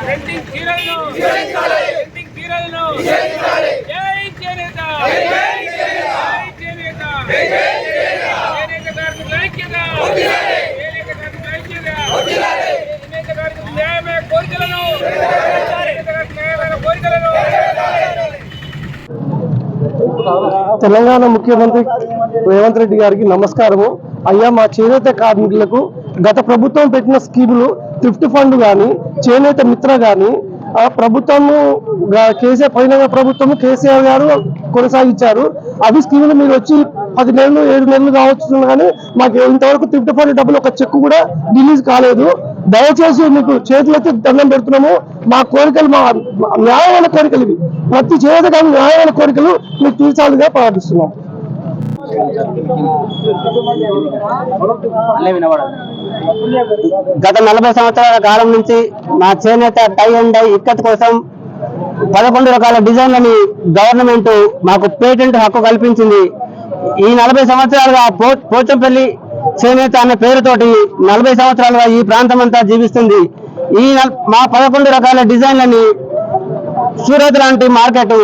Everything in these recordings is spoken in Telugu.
ప్రింటింగ్ చీరలను ప్రింటింగ్ చీరలను జై జై చేనేత కార్మికుల ఐక్యత చేనేత కార్మికుల ఐక్యత చేనేత కార్మికుల న్యాయమైన కోరికలను న్యాయమైన కోరికలను తెలంగాణ ముఖ్యమంత్రి రేవంత్ రెడ్డి గారికి నమస్కారము. అయ్యా మా చేనేత కార్మికులకు గత ప్రభుత్వం పెట్టిన స్కీములు థిఫ్ట్ ఫండ్ కానీ చేనేత మిత్ర కానీ ఆ ప్రభుత్వము కేసీఆర్ పైన ప్రభుత్వము కేసీఆర్ గారు కొనసాగించారు. అవి స్కీములు మీరు వచ్చి పది నెలలు ఏడు నెలలు కావచ్చు కానీ మాకు ఇంతవరకు థిఫ్ట్ ఫండ్ డబ్బులు ఒక చెక్ కూడా రిలీజ్ కాలేదు. దయచేసి మీకు చేతులెత్తి దండం పెడుతున్నాము. మా కోరికలు మా న్యాయమైన కోరికలు ఇవి. ప్రతి చేత కానీ న్యాయమైన కోరికలు మీకు తీర్చాలిగా ప్రార్థిస్తున్నాం గత నలభై సంవత్సరాల కాలం నుంచి మా చేనేత టై అండ్ డై ఇక్కత్ కోసం పదకొండు రకాల డిజైన్లని గవర్నమెంట్ మాకు పేటెంట్ హక్కు కల్పించింది. ఈ నలభై సంవత్సరాలుగా పో పోచంపల్లి చేనేత అనే పేరుతోటి నలభై సంవత్సరాలుగా ఈ ప్రాంతం అంతా జీవిస్తుంది. ఈ మా పదకొండు రకాల డిజైన్లని సూరత్ లాంటి మార్కెట్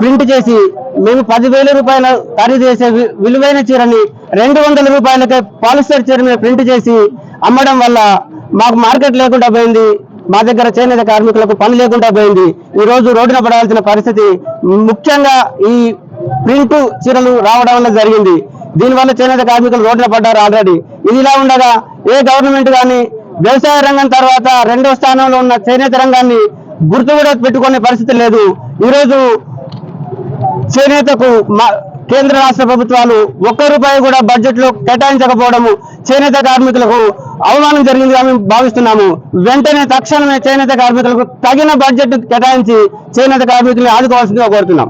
ప్రింట్ చేసి మేము పదివేల రూపాయల ఖరీదు చేసే వి- విలువైన చీరని రెండు వందల రూపాయలకే పాలిస్టర్ చీరని ప్రింట్ చేసి అమ్మడం వల్ల మాకు మార్కెట్ లేకుండా పోయింది. మా దగ్గర చేనేత కార్మికులకు పని లేకుండా పోయింది. ఈ రోజు రోడ్డున పడాల్సిన పరిస్థితి ముఖ్యంగా ఈ ప్రింట్ చీరలు రావడం వల్ల జరిగింది. దీనివల్ల చేనేత కార్మికులు రోడ్డున పడ్డారు ఆల్రెడీ. ఇది ఇలా ఉండగా ఏ గవర్నమెంట్ కానీ వ్యవసాయ రంగం తర్వాత రెండో స్థానంలో ఉన్న చేనేత రంగాన్ని గుర్తు కూడా పెట్టుకునే పరిస్థితి లేదు. ఈరోజు చేనేతకు మా- కేంద్ర రాష్ట్ర ప్రభుత్వాలు ఒక్క రూపాయి కూడా బడ్జెట్లో కేటాయించకపోవడము చేనేత కార్మికులకు అవమానం జరిగిందిగా మేము భావిస్తున్నాము. వెంటనే తక్షణమే చేనేత కార్మికులకు తగిన బడ్జెట్ కేటాయించి చేనేత కార్మికులను ఆదుకోవాల్సిందిగా కోరుతున్నాం.